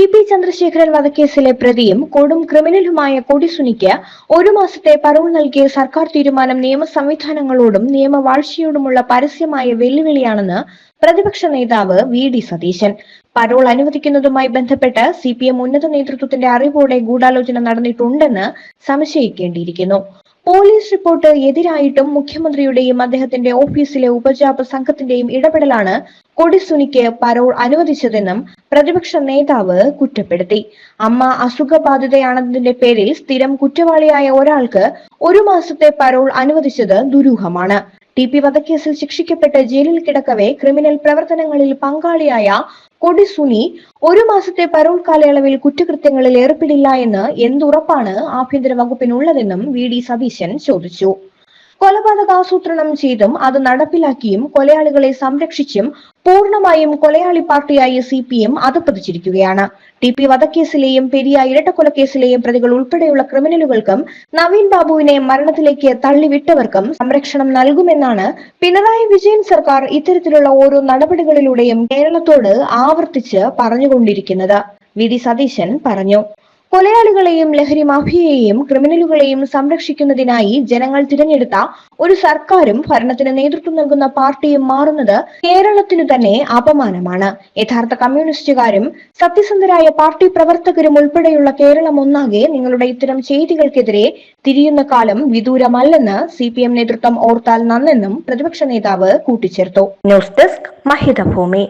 T P Chandrasekharan വധക്കേസിലെ പ്രതിയും കൊടും ക്രിമിനലുമായ കൊടിസുനിക്ക് ഒരു മാസത്തെ പരോൾ നൽകിയ സർക്കാർ തീരുമാനം നിയമ സംവിധാനങ്ങളോടും നിയമവാഴ്ചയോടുമുള്ള പരസ്യമായ വെല്ലുവിളിയാണെന്ന് പ്രതിപക്ഷ നേതാവ് വി ഡി സതീശൻ. പരോൾ അനുവദിക്കുന്നതുമായി ബന്ധപ്പെട്ട് സി പി എം ഉന്നത നേതൃത്വത്തിന്റെ അറിവോടെ ഗൂഢാലോചന നടന്നിട്ടുണ്ടെന്ന് സംശയിക്കേണ്ടിയിരിക്കുന്നു. പോലീസ് റിപ്പോർട്ട് എതിരായിട്ടും മുഖ്യമന്ത്രിയുടെയും അദ്ദേഹത്തിന്റെ ഓഫീസിലെ ഉപജാപ സംഘത്തിന്റെയും ഇടപെടലാണ് കൊടിസുനിക്ക് പരോൾ അനുവദിച്ചതെന്നും പ്രതിപക്ഷ നേതാവ് കുറ്റപ്പെടുത്തി. അമ്മ അസുഖബാധിതയാണെന്നതിന്റെ പേരിൽ സ്ഥിരം കുറ്റവാളിയായ ഒരാൾക്ക് ഒരു മാസത്തെ പരോൾ അനുവദിച്ചത് ദുരൂഹമാണ്. ടി പി വധക്കേസിൽ ശിക്ഷിക്കപ്പെട്ട് ജയിലിൽ കിടക്കവേ ക്രിമിനൽ പ്രവർത്തനങ്ങളിൽ പങ്കാളിയായ കൊടിസുനി ഒരു മാസത്തെ പരോൾ കാലയളവിൽ കുറ്റകൃത്യങ്ങളിൽ ഏർപ്പെടില്ല എന്ന് എന്തുറപ്പാണ് ആഭ്യന്തര വകുപ്പിനുള്ളതെന്നും വി ഡി സതീശൻ ചോദിച്ചു. കൊലപാതക ആസൂത്രണം ചെയ്തും അത് നടപ്പിലാക്കിയും കൊലയാളികളെ സംരക്ഷിച്ചും പൂർണമായും കൊലയാളി പാർട്ടിയായ സി പി എം അധപ്പതിച്ചിരിക്കുകയാണ് ടി പി വധക്കേസിലെയും പെരിയ ഇരട്ടക്കൊലക്കേസിലെയും പ്രതികൾ ഉൾപ്പെടെയുള്ള ക്രിമിനലുകൾക്കും നവീൻ ബാബുവിനെ മരണത്തിലേക്ക് തള്ളിവിട്ടവർക്കും സംരക്ഷണം നൽകുമെന്നാണ് പിണറായി വിജയൻ സർക്കാർ ഇത്തരത്തിലുള്ള ഓരോ നടപടികളിലൂടെയും കേരളത്തോട് ആവർത്തിച്ച് പറഞ്ഞുകൊണ്ടിരിക്കുന്നത്. വി. ഡി. സതീശൻ പറഞ്ഞു. കൊലയാളികളെയും ലഹരി മാഫിയയെയും ക്രിമിനലുകളെയും സംരക്ഷിക്കുന്നതിനായി ജനങ്ങൾ തിരഞ്ഞെടുത്ത ഒരു സർക്കാരും ഭരണത്തിന് നേതൃത്വം നൽകുന്ന പാർട്ടിയും മാറുന്നത് കേരളത്തിനു തന്നെ അപമാനമാണ്. യഥാർത്ഥ കമ്മ്യൂണിസ്റ്റുകാരും സത്യസന്ധരായ പാർട്ടി പ്രവർത്തകരും ഉൾപ്പെടെയുള്ള കേരളം ഒന്നാകെ നിങ്ങളുടെ ഇത്തരം ചെയ്തികൾക്കെതിരെ തിരിയുന്ന കാലം വിദൂരമല്ലെന്ന് സി പി എം നേതൃത്വം ഓർത്താൽ നന്നെന്നും പ്രതിപക്ഷ നേതാവ് കൂട്ടിച്ചേർത്തു. News desk മഹിതഭൂമി